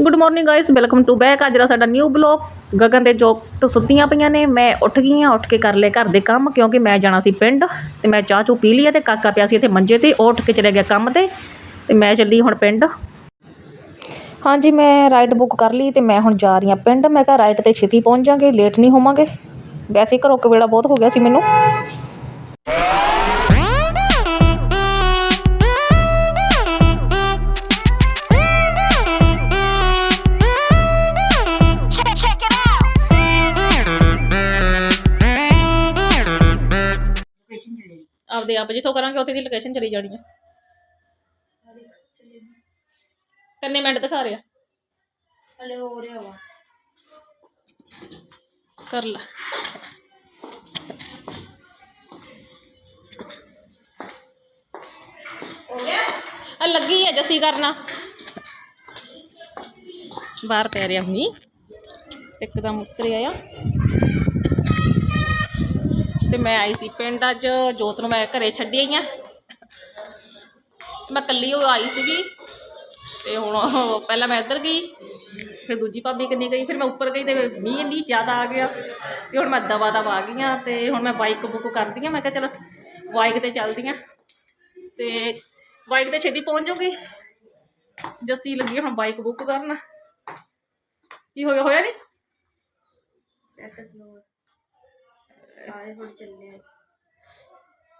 Good morning guys welcome to back ਅੱਜ ਦਾ ਸਾਡਾ ਨਿਊ ਬਲੌਗ ਗਗਨ ਦੇ ਜੋਕ ਤੋਂ ਸੁੱਤੀਆਂ ਪਈਆਂ ਨੇ। ਮੈਂ ਉੱਠ ਗਈ ਹਾਂ, ਉੱਠ ਕੇ ਕਰ ਲਏ ਘਰ ਦੇ ਕੰਮ, ਕਿਉਂਕਿ ਮੈਂ ਜਾਣਾ ਸੀ ਪਿੰਡ ਤੇ ਮੈਂ ਚਾਹ ਚੂ ਪੀ ਲਈ ਹੈ ਤੇ ਕਾਕਾ ਪਿਆ ਸੀ ਇੱਥੇ ਮੰਜੇ ਤੇ। ਉਹ ਉੱਠ ਕੇ ਚਲੇ ਗਿਆ ਕੰਮ ਤੇ ਤੇ ਮੈਂ ਚੱਲੀ ਹੁਣ ਪਿੰਡ। ਹਾਂਜੀ, ਮੈਂ ਰਾਈਡ ਬੁੱਕ ਕਰ ਲਈ ਤੇ ਮੈਂ ਹੁਣ ਜਾ ਰਹੀ ਹਾਂ ਪਿੰਡ। ਮੈਂ ਕਿਹਾ ਰਾਈਡ ਤੇ ਛੇਤੀ ਪਹੁੰਚ ਜਾਾਂਗੇ ਲੇਟ ਨਹੀਂ ਹੋਵਾਂਗੇ। ਵੈਸੇ ਘਰੋਂ ਕਵੇਲਾ ਬਹੁਤ ਹੋ ਗਿਆ ਸੀ ਮੈਨੂੰ। ਆਪਦੇ ਆਪ ਜਿੱਥੋਂ ਕਰਾਂਗੇ ਉੱਥੇ ਦੀ ਲੋਕੇਸ਼ਨ ਚਲੀ ਜਾਣੀ ਹੈ ਕਿੰਨੇ ਮਿੰਟ ਦਿਖਾ ਰਿਹਾ। ਹਲੇ ਹੋ ਰਿਹਾ ਵਾ। ਕਰ ਲੈ। ਹੋ ਗਿਆ? ਆ ਲੱਗੀ ਹੈ ਜੱਸੀ ਕਰਨਾ। ਬਾਹਰ ਪੈ ਰਿਹਾ ਮੀਂਹ। ਇੱਕਦਮ ਉਤਰ ਆਇਆ। ਤੇ ਮੈਂ ਆਈ ਸੀ ਪਿੰਡ ਅੱਜ, ਜੋਤ ਨੂੰ ਮੈਂ ਘਰੇ ਛੱਡੀ ਆਈ ਆ। ਮੈਂ ਇਕੱਲੀ ਉਹ ਆਈ ਸੀਗੀ ਤੇ ਹੁਣ ਪਹਿਲਾਂ ਮੈਂ ਇੱਧਰ ਗਈ, ਫਿਰ ਦੂਜੀ ਭਾਬੀ ਕੰਨੀ ਗਈ, ਫਿਰ ਮੈਂ ਉੱਪਰ ਗਈ ਤੇ ਮੀਂਹ ਇੰਨੀ ਜ਼ਿਆਦਾ ਆ ਗਿਆ ਤੇ ਹੁਣ ਮੈਂ ਦਵਾ ਦਵਾ ਆ ਗਈ ਹਾਂ ਤੇ ਹੁਣ ਮੈਂ ਬਾਈਕ ਬੁੱਕ ਕਰਦੀ ਹਾਂ ਮੈਂ ਕਿਹਾ ਚਲੋ ਬਾਈਕ ਤੇ ਚੱਲਦੀ ਹਾਂ ਤੇ ਬਾਈਕ ਤੇ ਛੇਤੀ ਪਹੁੰਚ ਜੂਗੀ ਜੱਸੀ ਲੱਗੀ ਹੁਣ ਬਾਈਕ ਬੁੱਕ ਕਰਨ। ਕੀ ਹੋਇਆ ਹੋਇਆ ਨਹੀਂ ਪ੍ਰੈਕਟਿਸ ਲੋ ਆਏ ਹੁਣ ਚੱਲੇ ਆ।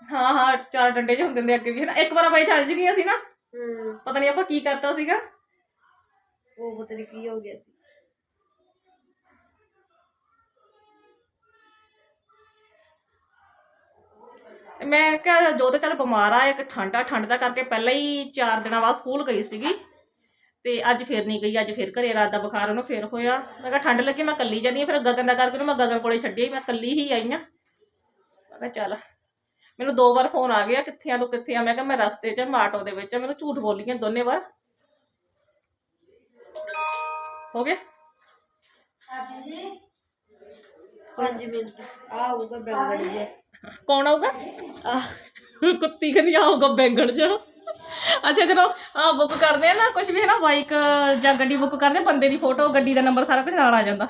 ਹਾਂ ਹਾਂ ਚਾਰ ਡੰਡੇ ਜਿਹੇ ਹੁੰਦੇ ਨੇ ਅੱਗੇ ਵੀ ਹੈ ਨਾ ਇੱਕ ਵਾਰ ਬਾਈ ਚੱਲ ਗਈਆਂ ਸੀ ਨਾ ਹੂੰ। ਪਤਾ ਨਹੀਂ ਆਪਾਂ ਕੀ ਕਰਤਾ ਸੀਗਾ। ਉਹ ਪਤਾ ਨੀ ਕੀ ਹੋ ਗਿਆ ਸੀ। ਮੈਂ ਕਿਹਾ ਜੋ ਤਾਂ ਚੱਲ ਬਿਮਾਰ ਆ ਇੱਕ ਠੰਡਾ ਠੰਡ ਦਾ ਕਰਕੇ ਪਹਿਲਾਂ ਹੀ 4 ਦਿਨਾਂ ਬਾਅਦ ਸਕੂਲ ਗਈ ਸੀਗੀ। ਤੇ ਅੱਜ ਫਿਰ ਨਹੀਂ ਗਈ ਅੱਜ ਫਿਰ ਘਰੇ ਰਾਤ ਦਾ ਬੁਖਾਰ ਉਹਨੂੰ ਫਿਰ ਹੋਇਆ। ਮੈਂ ਕਿਹਾ ਠੰਡ ਲੱਗੀ ਮੈਂ ਕੱਲੀ ਜਾਨੀ ਹਾਂ ਫਿਰ ਗਗਨ ਦਾ ਕਰਕੇ ਉਹਨੂੰ ਮੈਂ ਗਗਨ ਕੋਲੇ ਛੱਡੀ ਮੈਂ ਕੱਲੀ ਹੀ ਆਈ ਹਾਂ ਮੈਂ ਕਿਹਾ ਚੱਲ ਮੈਨੂੰ ਦੋ ਵਾਰ ਫੋਨ ਆ ਗਿਆ ਕਿੱਥੇ ਆ ਤੂੰ ਕਿੱਥੇ ਆ? ਮੈਂ ਕਿਹਾ ਮੈਂ ਰਸਤੇ 'ਚ ਮੈਂ ਆਟੋ ਦੇ ਵਿੱਚ ਆ। ਮੈਨੂੰ ਝੂਠ ਬੋਲੀਆਂ ਦੋਨੇ ਵਾਰ। ਹੋ ਗਿਆ? ਪੰਜ ਮਿੰਟ। ਆ ਆਊਗਾ ਬੈਂਗਣ ਜੇ ਕੌਣ ਆਊਗਾ? ਆਹ ਕੁੱਤੀ ਕਹਿੰਦੀ ਆਊਗਾ ਬੈਂਗਣ ਚ ਅੱਛਾ ਜਦੋਂ ਆ ਬੁੱਕ ਕਰਦੇ ਆ ਨਾ ਕੁਝ ਵੀ ਹੈ ਨਾ ਬਾਈਕ ਜਾਂ ਗੱਡੀ ਬੁੱਕ ਕਰਦੇ ਆ, ਬੰਦੇ ਦੀ ਫੋਟੋ ਗੱਡੀ ਦਾ ਨੰਬਰ ਸਾਰਾ ਕੁਝ ਨਾਲ ਆ ਜਾਂਦਾ।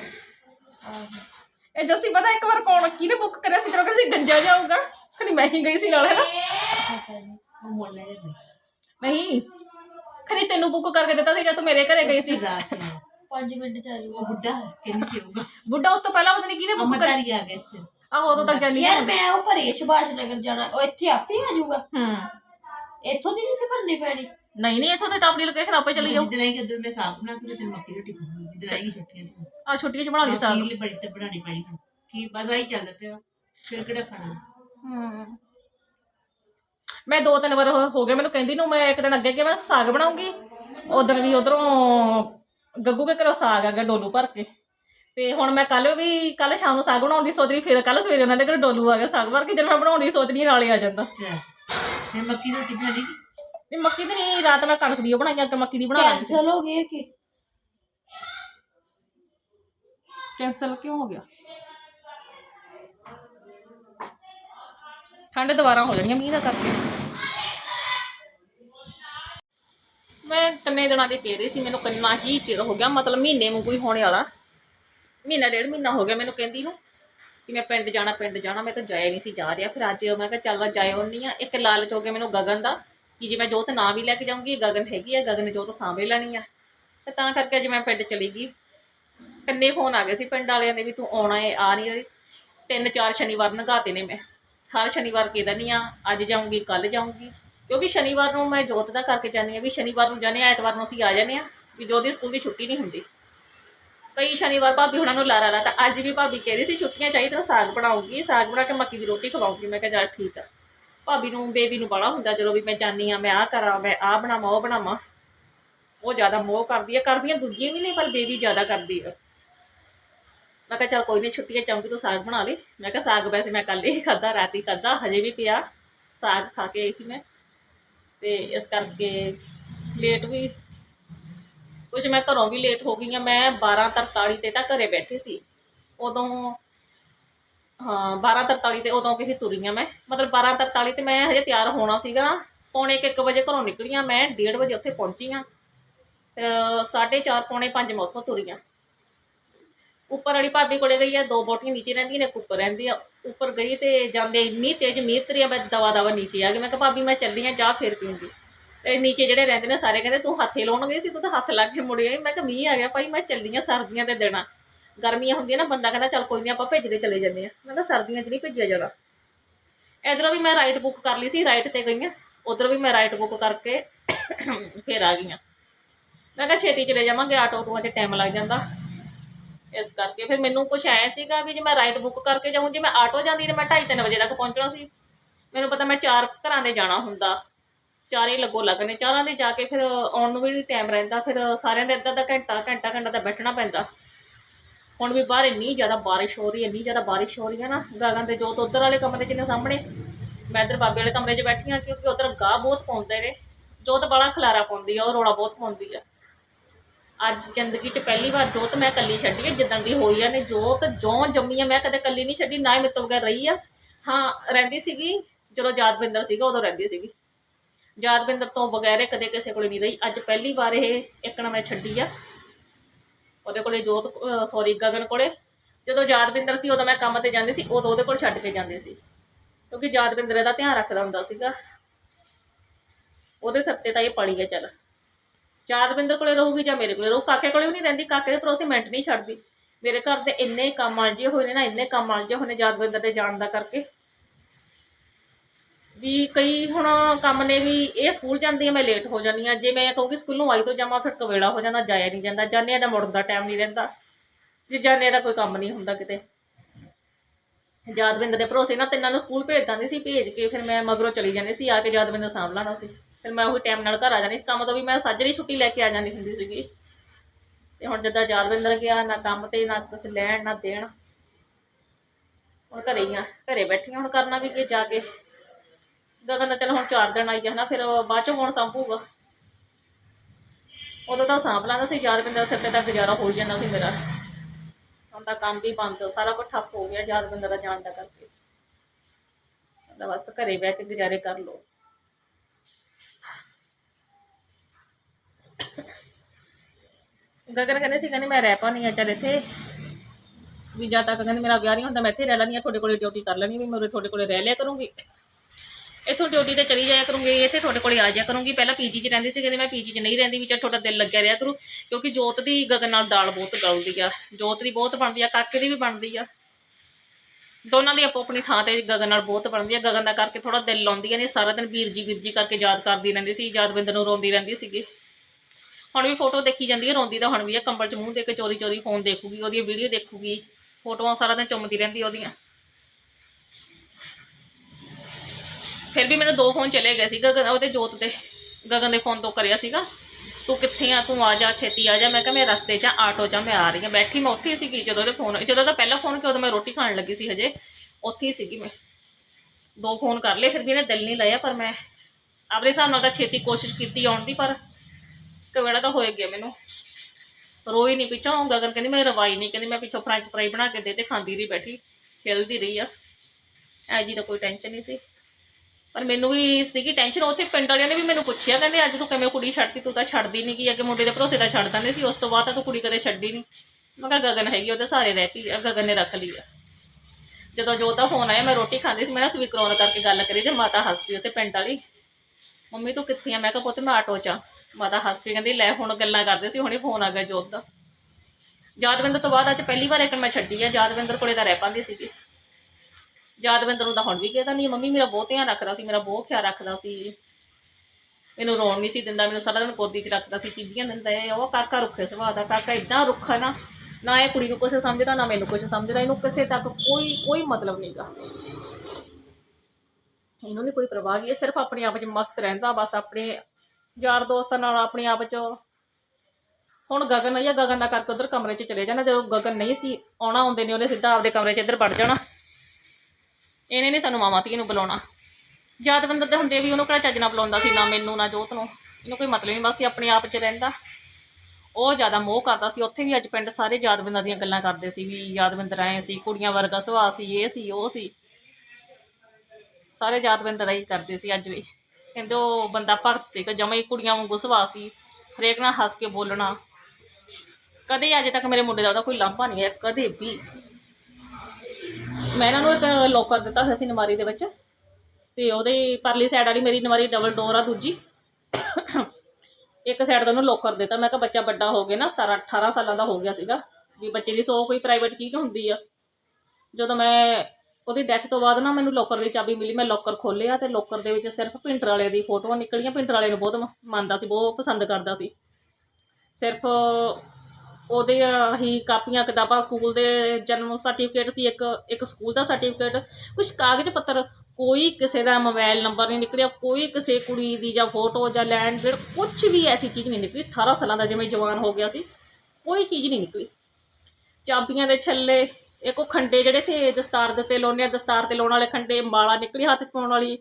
ਇਹ ਜੱਸੀ ਪਤਾ ਇੱਕ ਵਾਰ ਕੌਣ ਕਿਹਨੇ ਬੁੱਕ ਕਰਿਆ ਸੀ ਤਰ੍ਹਾਂ ਸੀ ਗੰਜਾ ਜਾਊਗਾ। ਖਨੀ ਮੈਂ ਹੀ ਗਈ ਸੀ ਨਾਲ ਹੈ ਨਾ ਨਹੀਂ ਖਨੀ ਤੈਨੂੰ ਬੁੱਕ ਕਰਕੇ ਦਿੱਤਾ ਸੀ ਜਦ ਤੂੰ ਮੇਰੇ ਘਰੇ ਗਈ ਸੀ। ਪੰਜ ਮਿੰਟ ਚੱਲ ਉਹ ਬੁੱਢਾ ਕਹਿੰਦੀ ਸੀ ਹੋਊਗਾ ਬੁੱਢਾ ਉਸ ਤੋਂ ਪਹਿਲਾਂ ਪਤਾ ਨਹੀਂ ਕਿਹਨੇ ਬੁੱਕ ਕਰ ਅਮਰਦਾਰੀ ਆ ਗਿਆ ਇਸ ਫਿਰ। ਆਹੋ ਉਦੋਂ ਤੱਕ ਜਾਂਦੀ ਯਾਰ ਮੈਂ ਉਹ ਭਰੇ ਸੁਭਾਸ਼ ਨਗਰ ਜਾਣਾ ਉਹ ਇੱਥੇ ਆਪੇ ਆ ਜਾਊਗਾ। ਹੂੰ। ਇੱਥੋਂ ਦੀ ਨਹੀਂ ਸੀ ਭਰਨੀ ਪੈਣੀ। ਨਹੀਂ ਨਹੀਂ ਇੱਥੋਂ ਤੇ ਤਾਂ ਆਪਣੀ ਲੋਕੇਸ਼ਨ ਆਪੇ ਚਲੀ ਜਾਓ ਜਿੱਦਣ ਆਈ ਕਿ ਉਦੋਂ ਮੈਂ ਸਾਗ ਬਣਾ ਕੇ ਤੇ ਮੱਕੀ ਦੀ ਰੋਟੀ ਖਾਣੀ ਜਿੱਦਣ ਆਈ ਛੁੱਟੀਆਂ ਚ। ਆ ਛੁੱਟੀਆਂ ਚ ਬਣਾ ਲਈ ਸਾਗ। ਖੀਰ ਲਈ ਬੜੀ ਤੇ ਬਣਾਣੀ ਪੈਣੀ ਹੁਣ? ਕੀ ਬਸ ਆਈ ਚੱਲਦਾ ਪਿਆ। ਫਿਰ ਕਿਹੜਾ ਖਾਣਾ? ਹਮ। ਮੈਂ ਦੋ ਤਿੰਨ ਵਾਰ ਹੋ- ਹੋ ਗਿਆ ਮੈਨੂੰ ਕਹਿੰਦੀ ਨੂੰ ਮੈਂ ਇੱਕ ਦਿਨ ਅੱਗੇ ਕਿ ਮੈਂ ਸਾਗ ਬਣਾਉਂਗੀ। ਉਧਰ ਵੀ ਉਧਰੋਂ ਗੱਗੂ ਕੇ ਘਰੋਂ ਸਾਗ ਆ ਗਿਆ ਡੋਲੂ ਭਰ ਕੇ। ਤੇ ਹੁਣ ਮੈਂ ਕੱਲ ਵੀ ਕੱਲ ਸ਼ਾਮ ਨੂੰ ਸਾਗ ਬਣਾਉਣ ਦੀ ਸੋਚ ਰਹੀ ਫਿਰ ਕੱਲ ਸਵੇਰੇ ਉਹਨਾਂ ਦੇ ਘਰ ਡੋਲੂ ਆ ਗਿਆ ਸਾਗ ਭਰ ਕੇ ਜਦੋਂ ਮੈਂ ਬਣਾਉਣ ਦੀ ਸੋਚ ਰਹੀ ਨਾਲੇ ਆ ਜਾਂਦਾ। ਚੱਲ ਫਿਰ ਮੱਕੀ ਦੀ ਰੋਟੀ ਬਣਾ ਲਈ ਨਹੀਂ ਮੱਕੀ ਦੀ ਨਹੀਂ ਰਾਤ ਮੈਂ ਕਣਕ ਦੀ ਓ ਬਣਾਈ ਅੱਗੇ ਮੱਕੀ ਦੀ ਬਣਾ ਲਾਂਗੀ ਹੋ ਗਿਆ ਕਿ ਕੈਂਸਲ ਕਿਉਂ ਹੋ ਗਿਆ? ਠੰਡ ਦੁਬਾਰਾ ਹੋ ਜਾਣੀ ਮੀਂਹ ਦਾ ਕਰਕੇ। ਮੈਂ ਕਿੰਨੇ ਦਿਨਾਂ ਦੀ ਪੀ ਰਹੀ ਸੀ, ਮੈਨੂੰ ਕਿੰਨਾ ਹੀ ਚਿਰ ਹੋ ਗਿਆ, ਮਤਲਬ ਮਹੀਨੇ ਵਾਂਗੂ ਹੀ ਹੋਣੇ ਵਾਲਾ। ਮਹੀਨਾ ਡੇਢ ਮਹੀਨਾ ਹੋ ਗਿਆ ਮੈਨੂੰ ਕਹਿੰਦੀ ਨੂੰ ਕਿ ਮੈਂ ਪਿੰਡ ਜਾਣਾ ਪਿੰਡ ਜਾਣਾ, ਮੈਂ ਤਾਂ ਜਾਇਆ ਨਹੀਂ ਸੀ, ਜਾ ਰਿਹਾ। ਫਿਰ ਅੱਜ ਮੈਂ ਕਿਹਾ ਚੱਲ ਜਾਇਓ ਆਉਣੀ ਆ ਇੱਕ ਲਾਲਚ ਹੋ ਗਿਆ ਮੈਨੂੰ ਗਗਨ ਦਾ, ਕਿ ਜੇ ਮੈਂ ਜੋਤ ਨਾ ਵੀ ਲੈ ਕੇ ਜਾਊਂਗੀ, ਗਗਨ ਹੈਗੀ ਆ, ਗਗਨ ਜੋਤ ਸਾਂਭੇ ਲੈਣੀ ਆ। ਤੇ ਤਾਂ ਕਰਕੇ ਜੇ ਮੈਂ ਪਿੰਡ ਚਲੀ ਗਈ। ਕਿੰਨੇ ਫੋਨ ਆ ਗਏ ਸੀ ਪਿੰਡ ਵਾਲਿਆਂ ਦੇ ਵੀ ਤੂੰ ਆਉਣਾ ਏ, ਆ ਨਹੀਂ ਰਹੀ। ਤਿੰਨ ਚਾਰ ਸ਼ਨੀਵਾਰ ਨਗਾਤੇ ਨੇ ਮੈਂ। ਹਰ ਸ਼ਨੀਵਾਰ ਕਿਹਦਾ ਨਹੀਂ ਆ, ਅੱਜ ਜਾਊਂਗੀ ਕੱਲ ਜਾਊਂਗੀ। ਕਿਉਂਕਿ ਸ਼ਨੀਵਾਰ ਨੂੰ ਮੈਂ ਜੋਤ ਦਾ ਕਰਕੇ ਜਾਂਦੀ ਆ ਵੀ ਸ਼ਨੀਵਾਰ ਨੂੰ ਜਾਂਦੇ ਆ ਐਤਵਾਰ ਨੂੰ ਅਸੀਂ ਆ ਜਾਂਦੇ ਆ ਵੀ ਜੋਤ ਦੀ ਸਕੂਲ ਦੀ ਛੁੱਟੀ ਨਹੀਂ ਹੁੰਦੀ। ਕਈ ਸ਼ਨੀਵਾਰ ਭਾਬੀ ਹੁਣਾਂ ਨੂੰ ਲਾਰਾ ਲਾਤਾ, ਅੱਜ ਵੀ ਭਾਬੀ ਕਹਿ ਰਹੀ ਸੀ ਛੁੱਟੀਆਂ ਚਾਹੀਦੀਆਂ ਸਾਗ ਬਣਾਉਂਗੀ, ਸਾਗ ਬਣਾ ਕੇ ਮੱਕੀ ਦੀ ਰੋਟੀ ਖਵਾਉਂਗੀ। ਮੈਂ ਕਿਹਾ ਜਾ ਠੀਕ ਆ। ਭਾਬੀ ਨੂੰ, ਬੇਬੀ ਨੂੰ ਬੜਾ ਹੁੰਦਾ ਜਦੋਂ ਵੀ ਮੈਂ ਜਾਂਦੀ ਆ ਮੈਂ ਆਹ ਕਰਾਂ, ਮੈਂ ਆਹ ਬਣਾਵਾਂ, ਉਹ ਬਣਾਵਾਂ। ਉਹ ਜ਼ਿਆਦਾ ਮੋਹ ਕਰਦੀ ਆ, ਕਰਦੀਆਂ ਦੂਜੀਆਂ ਵੀ ਨਹੀਂ, ਪਰ ਬੇਬੀ ਜ਼ਿਆਦਾ ਕਰਦੀ ਆ। ਮੈਂ ਕਿਹਾ ਚੱਲ ਕੋਈ ਨਹੀਂ ਛੁੱਟੀਆਂ ਚਾਹੁੰਗੀ ਤੋਂ ਸਾਗ ਬਣਾ ਲਈ। ਮੈਂ ਕਿਹਾ ਸਾਗ ਵੈਸੇ ਮੈਂ ਕੱਲ ਹੀ ਖਾਦਾ ਰਾਤੀ ਖਾਦਾ ਹਜੇ ਵੀ ਪਿਆ। ਸਾਗ ਖਾ ਕੇ ਆਈ ਸੀ ਮੈਂ। ਤੇ ਇਸ ਕਰਕੇ ਲੇਟ ਵੀ ਕੁਝ ਮੈਂ ਘਰੋਂ ਵੀ ਲੇਟ ਹੋ ਗਈ ਆ ਮੈਂ 12:43 ਤੇ ਤਾਂ ਘਰੇ ਬੈਠੀ ਸੀ। ਉਦੋਂ, ਹਾਂ 12:43 ਤੇ ਉਦੋਂ ਕਿਸੇ ਤੁਰੀਆਂ ਮੈਂ। ਮਤਲਬ 12:43 ਤੇ ਮੈਂ ਹਜੇ ਤਿਆਰ ਹੋਣਾ ਸੀਗਾ। ਪੌਣੇ 1 ਵਜੇ ਘਰੋਂ ਨਿਕਲੀਆਂ ਮੈਂ। 1:30 ਵਜੇ ਉੱਥੇ ਪਹੁੰਚੀ ਆ ਫਿਰ ਸਾਢੇ ਚਾਰ, ਪੌਣੇ ਪੰਜ ਮੈਂ ਉੱਥੋਂ ਤੁਰੀਆਂ ਉੱਪਰ ਵਾਲੀ ਭਾਬੀ ਕੋਲੇ ਗਈ ਆ, ਦੋ ਬੋਟੀਆਂ ਨੀਚੇ ਰਹਿੰਦੀਆਂ ਨੇ, ਇੱਕ ਉੱਪਰ ਰਹਿੰਦੀ ਆ ਉੱਪਰ ਗਈ ਤੇ ਜਾਂਦੇ ਇੰਨੀ ਤੇਜ਼ ਮੀਂਹ ਤਰੀ ਆ, ਮੈਂ ਦਵਾ ਦਵਾ ਨੀਚੇ ਆ ਗਈ। ਮੈਂ ਕਿਹਾ, ਭਾਬੀ, ਮੈਂ ਚੱਲੀ ਆ, ਚਾਹ ਫੇਰ ਪੀਂਦੀ ਤੇ ਨੀਚੇ ਜਿਹੜੇ ਰਹਿੰਦੇ ਨੇ ਸਾਰੇ ਕਹਿੰਦੇ, ਤੂੰ ਹੱਥੇ ਲਾਉਣ ਗਈ ਸੀ, ਤੂੰ ਤਾਂ ਹੱਥ ਲਾ ਕੇ ਮੁੜੀ ਆਈ। ਮੈਂ ਕਿਹਾ, ਮੀਂਹ ਆ ਗਿਆ ਭਾਈ, ਮੈਂ ਚੱਲੀ ਆ ਸਰਦੀਆਂ ਦੇ ਦਿਨਾਂ। ਗਰਮੀਆਂ ਹੁੰਦੀਆਂ ਨਾ, ਬੰਦਾ ਕਹਿੰਦਾ, ਚੱਲ ਕੋਈ ਨਹੀਂ ਆਪਾਂ ਭੇਜਦੇ ਚਲੇ ਜਾਂਦੇ ਆ। ਮੈਂ ਕਿਹਾ, ਸਰਦੀਆਂ 'ਚ ਨਹੀਂ ਭੇਜਿਆ ਜਾਣਾ। ਇਧਰੋਂ ਵੀ ਮੈਂ ਰਾਈਟ ਬੁੱਕ ਕਰ ਲਈ ਸੀ, ਰਾਈਟ ਤੇ ਗਈ ਗਈਆਂ। ਉਧਰ ਵੀ ਮੈਂ ਰਾਈਟ ਬੁੱਕ ਕਰਕੇ ਫੇਰ ਆ ਗਈ ਗਈਆਂ। ਮੈਂ ਕਿਹਾ, ਛੇਤੀ ਚਲੇ ਜਾਵਾਂਗੇ ਆਟੋ ਤੋਂ ਤੇ ਟਾਈਮ ਲੱਗ ਜਾਂਦਾ। ਇਸ ਕਰਕੇ ਫਿਰ ਮੈਨੂੰ ਕੁਛ ਐ ਸੀਗਾ ਵੀ ਜੇ ਮੈਂ ਰਾਈਡ ਬੁੱਕ ਕਰਕੇ ਜਾਊਂ, ਜੇ ਮੈਂ ਆਟੋ ਜਾਂਦੀ ਤੇ ਮੈਂ 2:30 ਵਜੇ ਤੱਕ ਪਹੁੰਚਣਾ ਸੀ। ਮੈਨੂੰ ਪਤਾ ਮੈਂ ਚਾਰ ਘਰਾਂ ਦੇ ਜਾਣਾ ਹੁੰਦਾ। ਚਾਰੇ ਲੱਗੋ ਲੱਗਣੇ, ਚਾਰਾਂ ਦੇ ਜਾ ਕੇ ਫਿਰ ਆਉਣ ਨੂੰ ਵੀ ਟਾਈਮ ਰਹਿੰਦਾ, ਫਿਰ ਸਾਰਿਆਂ ਦੇ ਅੱਧਾ ਦਾ ਘੰਟਾ ਘੰਟਾ ਘੰਟਾ ਤਾਂ ਬੈਠਣਾ ਪੈਂਦਾ। ਹੁਣ ਵੀ ਬਾਹਰ ਇੰਨੀ ਜ਼ਿਆਦਾ ਬਾਰਿਸ਼ ਹੋ ਰਹੀ ਹੈ ਇੰਨੀ ਜ਼ਿਆਦਾ ਬਾਰਿਸ਼ ਹੋ ਰਹੀ ਹੈ ਨਾ, ਗਗਨ ਦੇ ਜੋਤ ਉਧਰ ਵਾਲੇ ਕਮਰੇ 'ਚ ਨੇ ਸਾਹਮਣੇ, ਮੈਂ ਇੱਧਰ ਬਾਬੇ ਵਾਲੇ ਕਮਰੇ 'ਚ ਬੈਠੀ ਹਾਂ ਕਿਉਂਕਿ ਉਧਰ ਗਾਹ ਬਹੁਤ ਪਾਉਂਦੇ ਨੇ। ਜੋਤ ਬੜਾ ਖਲਾਰਾ ਪਾਉਂਦੀ ਆ, ਉਹ ਰੋਲਾ ਬਹੁਤ ਪਾਉਂਦੀ ਆ। ਅੱਜ ਜ਼ਿੰਦਗੀ 'ਚ ਪਹਿਲੀ ਵਾਰ ਜੋਤ ਮੈਂ ਇਕੱਲੀ ਛੱਡੀ ਹੈ, ਜਿੱਦਾਂ ਦੀ ਹੋਈ ਆ ਨੇ ਜੋਤ, ਜੋ ਜੰਮੀ ਆ, ਮੈਂ ਕਦੇ ਇਕੱਲੀ ਨਹੀਂ ਛੱਡੀ, ਨਾ ਹੀ ਮੇਰੇ ਤੋਂ ਬਗੈਰ ਰਹੀ ਆ। ਹਾਂ, ਰਹਿੰਦੀ ਸੀਗੀ, ਜਦੋਂ ਯਾਦਵਿੰਦਰ ਸੀਗਾ, ਉਦੋਂ ਰਹਿੰਦੀ ਸੀਗੀ। ਯਾਦਵਿੰਦਰ ਤੋਂ ਬਗੈਰ ਇਹ ਕਦੇ ਕਿਸੇ ਕੋਲੇ ਨਹੀਂ ਰਹੀ। ਅੱਜ ਪਹਿਲੀ ਵਾਰ ਇਹ ਇੱਕਣਾ ਮੈਂ ਛੱਡੀ ਆ। ਉਹਦੇ ਕੋਲੇ ਜੋਤ ਸੌਰੀ ਗਗਨ ਕੋਲੇ। ਜਦੋਂ ਯਾਦਵਿੰਦਰ ਸੀ, ਉਦੋਂ ਮੈਂ ਕੰਮ ਤੇ ਜਾਂਦੀ ਸੀ, ਉਦੋਂ ਉਹਦੇ ਕੋਲ ਛੱਡ ਕੇ ਜਾਂਦੇ ਸੀ। ਕਿਉਂਕਿ ਯਾਦਵਿੰਦਰ ਦਾ ਧਿਆਨ ਰੱਖਦਾ ਹੁੰਦਾ ਸੀਗਾ। ਉਹਦੇ ਸੱਤੇ ਤਾਂ ਇਹ ਪੜੀ ਹੈ ਚੱਲ। ਯਾਦਵਿੰਦਰ ਕੋਲੇ ਰਹੂਗੀ ਜਾਂ ਮੇਰੇ ਕੋਲੇ ਰਹੂ, ਕਾਕੇ ਕੋਲੇ ਵੀ ਨਹੀਂ ਰਹਿੰਦੀ, ਕਾਕੇ ਦੇ ਭਰੋਸੇ ਮਿੰਟ ਨਹੀਂ ਛੱਡਦੀ। ਮੇਰੇ ਘਰ ਦੇ ਇੰਨੇ ਕੰਮ ਅਲਝੇ ਹੋਏ ਨੇ ਨਾ, ਇੰਨੇ ਕੰਮ ਅਲਝੇ ਹੋਏ ਨੇ ਯਾਦਵਿੰਦਰ ਦੇ ਜਾਣ ਦਾ ਕਰਕੇ। ਵੀ ਕਈ ਹੁਣ ਕੰਮ ਨੇ ਵੀ ਇਹ ਸਕੂਲ ਜਾਂਦੀ ਆ ਮੈਂ ਲੇਟ ਹੋ ਜਾਂਦੀ ਆ ਜੇ ਮੈਂ ਕਹੂੰਗੀ ਸਕੂਲੋਂ ਆਈ ਤੋਂ ਜਾਵਾਂ ਫਿਰ ਕਵੇਲਾ ਹੋ ਜਾਂਦਾ, ਜਾਇਆ ਨਹੀਂ ਜਾਂਦਾ। ਜਾਣੇ ਦਾ ਮੁੜਨ ਦਾ ਟਾਈਮ ਨਹੀਂ ਰਹਿੰਦਾ। ਜੇ ਜਾਣੇ ਦਾ ਕੋਈ ਕੰਮ ਨਹੀਂ ਹੁੰਦਾ ਕਿਤੇ। ਜਾਦਵਿੰਦਰ ਦੇ ਭਰੋਸੇ ਨਾ ਤਿੰਨਾਂ ਨੂੰ ਸਕੂਲ ਭੇਜ ਦਿੰਦੀ ਸੀ, ਭੇਜ ਕੇ ਫਿਰ ਮੈਂ ਮਗਰੋਂ ਚਲੀ ਜਾਂਦੀ ਸੀ, ਆ ਕੇ ਯਾਦਵਿੰਦਰ ਸਾਂਭ ਲੈਣਾ ਸੀ। ਫਿਰ ਮੈਂ ਉਹੀ ਟਾਈਮ ਨਾਲ ਘਰ ਆ ਜਾਣੀ ਕੰਮ ਤੋਂ ਵੀ ਮੈਂ ਸਾਜਰੀ ਛੁੱਟੀ ਲੈ ਕੇ ਆ ਜਾਂਦੀ ਹੁੰਦੀ ਸੀਗੀ। ਤੇ ਹੁਣ ਜਿੱਦਾਂ ਯਾਦਵਿੰਦਰ ਗਿਆ, ਨਾ ਕੰਮ ਤੇ, ਨਾ ਕੁਛ ਲੈਣ, ਨਾ ਦੇਣ। ਹੁਣ ਘਰੇ ਹੀ ਆ। ਘਰੇ ਬੈਠੀਆਂ ਹੁਣ ਕਰਨਾ ਵੀ ਕੀ ਜਾ ਕੇ। ਗਗਨ ਤਾਂ ਚਲ ਹੁਣ ਚਾਰ ਦਿਨ ਆਈ ਹੈ ਨਾ ਫਿਰ ਬਾਅਦ ਚੋਂ ਕੌਣ ਸੰਭੂਗਾ। ਉਦੋਂ ਤਾਂ ਸਾਂਭ ਲਾਂਗਾ ਸੀ ਯਾਦਵਿੰਦਰ ਸਿਰ ਤੇ ਤਾਂ ਗੁਜ਼ਾਰਾ ਹੋ ਜਾਂਦਾ ਸੀ ਮੇਰਾ। ਹੁਣ ਤਾਂ ਕੰਮ ਵੀ ਬੰਦ, ਸਾਰਾ ਕੁਝ ਠੱਪ ਹੋ ਗਿਆ ਯਾਦਵਿੰਦਰ ਦਾ ਜਾਣ ਦਾ ਕਰਕੇ। ਤਾਂ ਬਸ ਘਰੇ ਬਹਿ ਕੇ ਗੁਜ਼ਾਰੇ ਕਰ ਲਓ। ਗਗਨ ਕਹਿੰਦੇ ਸੀ, ਕਹਿੰਦੇ ਮੈਂ ਰਹਿ ਪਾਣੀ ਆ ਚੱਲ ਇੱਥੇ। ਵੀ ਜਦ ਤੱਕ ਕਹਿੰਦੇ ਮੇਰਾ ਵਿਆਹ ਨਹੀਂ ਹੁੰਦਾ, ਮੈਂ ਇੱਥੇ ਰਹਿ ਲੈਣੀ ਆ ਤੁਹਾਡੇ ਕੋਲੇ ਡਿਊਟੀ ਕਰ ਲੈਣੀ ਵੀ ਮੈਂ ਤੁਹਾਡੇ ਕੋਲੇ ਰਹਿ ਲਿਆ ਕਰੂੰਗੀ। ਇੱਥੋਂ ਡਿਊਟੀ ਤੇ ਚਲੀ ਜਾਇਆ ਕਰੂੰਗੀ, ਇੱਥੇ ਤੁਹਾਡੇ ਕੋਲੇ ਆ ਜਾਇਆ ਕਰੂੰਗੀ। ਪਹਿਲਾਂ ਪੀਜੀ 'ਚ ਰਹਿੰਦੀ ਸੀ, ਕਹਿੰਦੇ ਮੈਂ ਪੀਜੀ 'ਚ ਨਹੀਂ ਰਹਿੰਦੀ, ਵੀ ਚੱਲ ਤੁਹਾਡਾ ਦਿਲ ਲੱਗਿਆ ਰਿਹਾ ਕਰੂ, ਕਿਉਂਕਿ ਜੋਤ ਦੀ ਗਗਨ ਨਾਲ ਦਾਲ ਬਹੁਤ ਗਲਦੀ ਆ। ਜੋਤ ਦੀ ਬਹੁਤ ਬਣਦੀ ਆ, ਕਾਕੇ ਦੀ ਵੀ ਬਣਦੀ ਆ। ਦੋਨਾਂ ਦੀ ਆਪੋ ਆਪਣੀ ਥਾਂ ਤੇ ਗਗਨ ਨਾਲ ਬਹੁਤ ਬਣਦੀ ਆ। ਗਗਨ ਦਾ ਕਰਕੇ ਥੋੜਾ ਦਿਲ ਲਾਉਂਦੀਆਂ ਨੇ ਸਾਰਾ ਦਿਨ ਵੀਰ ਜੀ ਵੀਰ ਜੀ ਕਰਕੇ ਯਾਦ ਕਰਦੀ ਰਹਿੰਦੀ ਸੀ, ਯਾਦਵਿੰਦਰ ਨੂੰ ਰੋਂਦੀ ਰਹਿੰਦੀ ਸੀਗੀ। ਹੁਣ ਵੀ ਫੋਟੋ ਦੇਖੀ ਜਾਂਦੀ ਹੈ, ਰੋਂਦੀ ਤਾਂ ਹੁਣ ਵੀ ਹੈ, ਕੰਬਲ 'ਚ ਮੂੰਹ ਦੇ ਕੇ ਚੋਰੀ ਚੋਰੀ ਫੋਨ ਦੇਖੂਗੀ ਉਹਦੀਆਂ ਵੀਡੀਓ ਦੇਖੂਗੀ ਫੋਟੋਆਂ ਸਾਰਾ ਦਿਨ ਚੁੰਮਦੀ ਰਹਿੰਦੀ ਉਹਦੀਆਂ। ਫਿਰ ਵੀ ਮੈਨੂੰ ਦੋ ਫੋਨ ਚਲੇ ਗਏ ਸੀ, ਗਗਨ ਉਹਦੇ ਜੋਤ ਦੇ, ਗਗਨ ਦੇ ਫੋਨ ਤੋਂ ਕਰਿਆ ਸੀਗਾ। ਤੂੰ ਕਿੱਥੇ ਆ, ਤੂੰ ਆ ਜਾ, ਛੇਤੀ ਆ ਜਾ, ਮੈਂ ਕਿਹਾ ਮੈਂ ਰਸਤੇ 'ਚ ਆਟੋ 'ਚ ਮੈਂ ਆ ਰਹੀ ਹਾਂ। ਬੈਠੀ ਮੈਂ ਉੱਥੇ ਹੀ ਸੀਗੀ ਜਦੋਂ ਉਹਦੇ ਫੋਨ ਜਦੋਂ ਦਾ ਪਹਿਲਾ ਫੋਨ ਕਿ ਉਦੋਂ ਮੈਂ ਰੋਟੀ ਖਾਣ ਲੱਗੀ ਸੀ ਹਜੇ, ਉੱਥੇ ਹੀ ਸੀਗੀ ਮੈਂ। ਦੋ ਫੋਨ ਕਰ ਲਏ, ਫਿਰ ਵੀ ਇਹਨੇ ਦਿਲ ਨਹੀਂ ਲਾਇਆ, ਪਰ ਮੈਂ ਆਪਣੇ ਹਿਸਾਬ ਨਾਲ ਤਾਂ ਛੇਤੀ ਕੋਸ਼ਿਸ਼ ਕੀਤੀ ਆਉਣ ਦੀ, ਪਰ ਵੇੜਾ ਤਾਂ ਹੋਏ ਗਿਆ ਮੈਨੂੰ। ਰੋਈ ਨਹੀਂ ਪਿੱਛੋਂ ਗਗਨ ਕਹਿੰਦੀ ਮੈਂ ਰਵਾਈ ਨਹੀਂ ਕਹਿੰਦੀ ਮੈਂ ਪਿੱਛੋਂ ਫਰੈਂਚ ਫਰਾਈ ਬਣਾ ਕੇ ਦੇ ਤੇ ਖਾਂਦੀ ਰਹੀ ਬੈਠੀ ਖੇਲਦੀ ਰਹੀ ਆ। ਐ ਜੀ ਦਾ ਕੋਈ ਟੈਨਸ਼ਨ ਨਹੀਂ ਸੀ। ਪਰ ਮੈਨੂੰ ਵੀ ਸੀਗੀ ਟੈਨਸ਼ਨ ਉੱਥੇ ਪਿੰਡ ਵਾਲਿਆਂ ਨੇ ਵੀ ਮੈਨੂੰ ਪੁੱਛਿਆ, ਕਹਿੰਦੇ ਅੱਜ ਤੂੰ ਕਿਵੇਂ ਕੁੜੀ ਛੱਡਤੀ, ਤੂੰ ਤਾਂ ਛੱਡਦੀ ਨਹੀਂ ਕਿ ਅੱਗੇ ਮੁੰਡੇ ਦੇ ਭਰੋਸੇ ਤਾਂ ਛੱਡ ਦਿੰਦੇ ਸੀ, ਉਸ ਤੋਂ ਬਾਅਦ ਤਾਂ ਤੂੰ ਕੁੜੀ ਕਦੇ ਛੱਡੀ ਨਹੀਂ ਮੈਂ ਕਿਹਾ ਗਗਨ ਹੈਗੀ ਉਹਦੇ ਸਾਰੇ ਰਹਿ ਪਈ ਆ, ਗਗਨ ਨੇ ਰੱਖ ਲਈ ਆ। ਜਦੋਂ ਜੋ ਤਾਂ ਫੋਨ ਆਇਆ, ਮੈਂ ਰੋਟੀ ਖਾਂਦੀ ਸੀ, ਮੈਂ ਨਾ ਸਪੀਕਰ ਕਰਕੇ ਗੱਲ ਕਰੀ ਤੇ ਮਾਤਾ ਹੱਸ ਪਈ ਉੱਥੇ ਪਿੰਡ ਵਾਲੀ। ਮੰਮੀ ਤੂੰ ਕਿੱਥੇ ਆ? ਮੈਂ ਕਿਹਾ ਪੁੱਤ ਮੈਂ ਆਟੋ 'ਚ ਆ। ਮਾਤਾ ਹੱਸ ਕੇ ਕਹਿੰਦੀ, ਲੈ ਹੁਣ ਗੱਲਾਂ ਕਰਦੇ ਸੀ, ਹੁਣੇ ਫੋਨ ਆ ਗਿਆ ਜੋਤ ਦਾ। ਯਾਦਵਿੰਦਰ ਤੋਂ ਬਾਅਦ ਅੱਜ ਪਹਿਲੀ ਵਾਰ ਇੱਕ ਮੈਂ ਛੱਡੀ ਆ ਯਾਦਵਿੰਦਰ ਕੋਲੇ ਤਾਂ ਰਹਿ ਪਾਂਦੀ ਸੀਗੀ। ਯਾਦਵਿੰਦਰ ਨੂੰ ਤਾਂ ਹੁਣ ਵੀ ਕਹਿੰਦਾ ਨਹੀਂ, ਮੰਮੀ ਮੇਰਾ ਬਹੁਤ ਧਿਆਨ ਰੱਖਦਾ ਸੀ, ਮੇਰਾ ਬਹੁਤ ਖਿਆਲ ਰੱਖਦਾ ਸੀ। ਮੈਨੂੰ ਰੋਣ ਨਹੀਂ ਸੀ ਦਿੰਦਾ, ਮੈਨੂੰ ਸਾਰਾ ਦਿਨ ਗੋਦੀ 'ਚ ਰੱਖਦਾ ਸੀ, ਚੀਜ਼ੀਆਂ ਦਿੰਦਾ ਹੈ ਉਹ ਕਾਕਾ ਰੁੱਖੇ ਸੁਭਾਅ ਦਾ ਕਾਕਾ ਇਦਾਂ ਰੁੱਖਾ ਨਾ ਨਾ ਇਹ ਕੁੜੀ ਨੂੰ ਕੁਛ ਸਮਝਦਾ, ਨਾ ਮੈਨੂੰ ਕੁਛ ਸਮਝਦਾ, ਇਹਨੂੰ ਕਿਸੇ ਤੱਕ ਕੋਈ ਕੋਈ ਮਤਲਬ ਨਹੀਂਗਾ ਇਹਨੂੰ ਨਹੀਂ ਕੋਈ ਪਰਵਾਹ ਇਹ ਸਿਰਫ ਆਪਣੇ ਆਪ 'ਚ ਮਸਤ ਰਹਿੰਦਾ, ਬਸ ਆਪਣੇ ਯਾਰ ਦੋਸਤਾਂ ਨਾਲ ਆਪਣੇ ਆਪ 'ਚ। ਹੁਣ ਗਗਨ ਜਾਂ ਗਗਨ ਦਾ ਕਰਕੇ ਉਧਰ ਕਮਰੇ 'ਚ ਚਲੇ ਜਾਣਾ, ਜਦੋਂ ਗਗਨ ਨਹੀਂ ਸੀ ਆਉਣਾ ਹੁੰਦੇ ਨੇ ਉਹਨੇ ਸਿੱਧਾ ਆਪਦੇ ਕਮਰੇ 'ਚ ਇੱਧਰ ਵੜ ਜਾਣਾ। ਇਹਨੇ ਨਹੀਂ ਸਾਨੂੰ ਮਾਮਾ ਧੀ ਨੂੰ ਬੁਲਾਉਣਾ। ਯਾਦਵਿੰਦਰ ਦੇ ਹੁੰਦੇ ਵੀ ਉਹਨੂੰ ਕਿਹੜਾ ਚੱਜ ਨਾਲ ਬੁਲਾਉਂਦਾ ਸੀ, ਨਾ ਮੈਨੂੰ, ਨਾ ਜੋਤ ਨੂੰ। ਇਹਨੂੰ ਕੋਈ ਮਤਲਬ ਨਹੀਂ ਬਸ ਇਹ ਆਪਣੇ ਆਪ 'ਚ ਰਹਿੰਦਾ। ਉਹ ਜ਼ਿਆਦਾ ਮੋਹ ਕਰਦਾ ਸੀ। ਉੱਥੇ ਵੀ ਅੱਜ ਪਿੰਡ ਸਾਰੇ ਯਾਦਵਿੰਦਰ ਦੀਆਂ ਗੱਲਾਂ ਕਰਦੇ ਸੀ ਵੀ ਯਾਦਵਿੰਦਰ ਆਏ ਸੀ, ਕੁੜੀਆਂ ਵਰਗਾ ਸੁਭਾਅ ਸੀ, ਇਹ ਸੀ, ਉਹ ਸੀ। ਸਾਰੇ ਯਾਦਵਿੰਦਰ ਦਾ ਹੀ ਕਰਦੇ ਸੀ ਅੱਜ ਵੀ। ਕਹਿੰਦੇ ਉਹ ਬੰਦਾ ਭਗਤ ਸੀ ਕਿ ਜਮਾ ਹੀ ਕੁੜੀਆਂ ਵਾਂਗੂ ਸੁਭਾਅ ਸੀ, ਹਰੇਕ ਨਾਲ ਹੱਸ ਕੇ ਬੋਲਣਾ। ਕਦੇ ਅਜੇ ਤੱਕ ਮੇਰੇ ਮੁੰਡੇ ਦਾ ਉਹਦਾ ਕੋਈ ਲਾਂਭਾ ਨਹੀਂ ਹੈ ਕਦੇ ਵੀ। ਮੈਂ ਇਹਨਾਂ ਨੂੰ ਇੱਕ ਲੋਕਰ ਦਿੱਤਾ ਹੋਇਆ ਸੀ ਨਮਾਰੀ ਦੇ ਵਿੱਚ, ਤੇ ਉਹਦੇ ਪਰਲੀ ਸਾਈਡ ਵਾਲੀ ਮੇਰੀ ਨਮਾਰੀ ਡਬਲ ਡੋਰ ਆ, ਦੂਜੀ। ਇੱਕ ਸਾਈਡ ਦਾ ਉਹਨੂੰ ਲੋਕਰ ਦਿੱਤਾ। ਮੈਂ ਕਿਹਾ ਬੱਚਾ ਵੱਡਾ ਹੋ ਗਿਆ ਨਾ 17 18 ਸਾਲਾਂ ਦਾ ਹੋ ਗਿਆ ਸੀਗਾ, ਵੀ ਬੱਚੇ ਦੀ ਸੌ ਕੋਈ ਪ੍ਰਾਈਵੇਟ ਚੀਜ਼ ਹੁੰਦੀ ਆ। ਜਦੋਂ ਮੈਂ ਉਹਦੀ ਡੈਥ ਤੋਂ ਬਾਅਦ ਨਾ ਮੈਨੂੰ ਲੋਕਰ ਦੀ ਚਾਬੀ ਮਿਲੀ, ਮੈਂ ਲੋਕਰ ਖੋਲ੍ਹਿਆ ਤੇ ਲੋਕਰ ਦੇ ਵਿੱਚ ਸਿਰਫ ਪਿੰਟਰ ਵਾਲੇ ਦੀ ਫੋਟੋਆਂ ਨਿਕਲੀਆਂ। ਪਿੰਟਰ ਵਾਲੇ ਨੂੰ ਬਹੁਤ ਮੰਨਦਾ ਸੀ, ਬਹੁਤ ਪਸੰਦ ਕਰਦਾ ਸੀ। ਸਿਰਫ ਉਹਦੇ ਹੀ ਕਾਪੀਆਂ, ਕਿਤਾਬਾਂ ਸਕੂਲ ਦੇ ਜਨਮ ਸਰਟੀਫਿਕੇਟ ਸੀ, ਇੱਕ ਇੱਕ ਸਕੂਲ ਦਾ ਸਰਟੀਫਿਕੇਟ ਕੁਝ ਕਾਗਜ਼ ਪੱਤਰ, ਕੋਈ ਕਿਸੇ ਦਾ ਮੋਬਾਈਲ ਨੰਬਰ ਨਹੀਂ ਨਿਕਲਿਆ, ਕੋਈ ਕਿਸੇ ਕੁੜੀ ਦੀ ਜਾਂ ਫੋਟੋ ਜਾਂ ਲੈਂਡ ਡੇਟ ਕੁਝ ਵੀ ਐਸੀ ਚੀਜ਼ ਨਹੀਂ ਨਿਕਲੀ। 18 ਸਾਲਾਂ ਦਾ ਜਿਵੇਂ ਜਵਾਨ ਹੋ ਗਿਆ ਸੀ, ਕੋਈ ਚੀਜ਼ ਨਹੀਂ ਨਿਕਲੀ। ਚਾਬੀਆਂ ਦੇ ਛੱਲੇ ਇੱਕ ਉਹ ਖੰਡੇ ਜਿਹੜੇ ਤੇ ਦਸਤਾਰ ਦੇ ਉੱਤੇ ਲਾਉਂਦੇ ਆ, ਦਸਤਾਰ ਤੇ ਲਾਉਣ ਵਾਲੇ ਖੰਡੇ, ਮਾਲਾ ਨਿਕਲੀ ਹੱਥ 'ਚ ਪਾਉਣ ਵਾਲੀ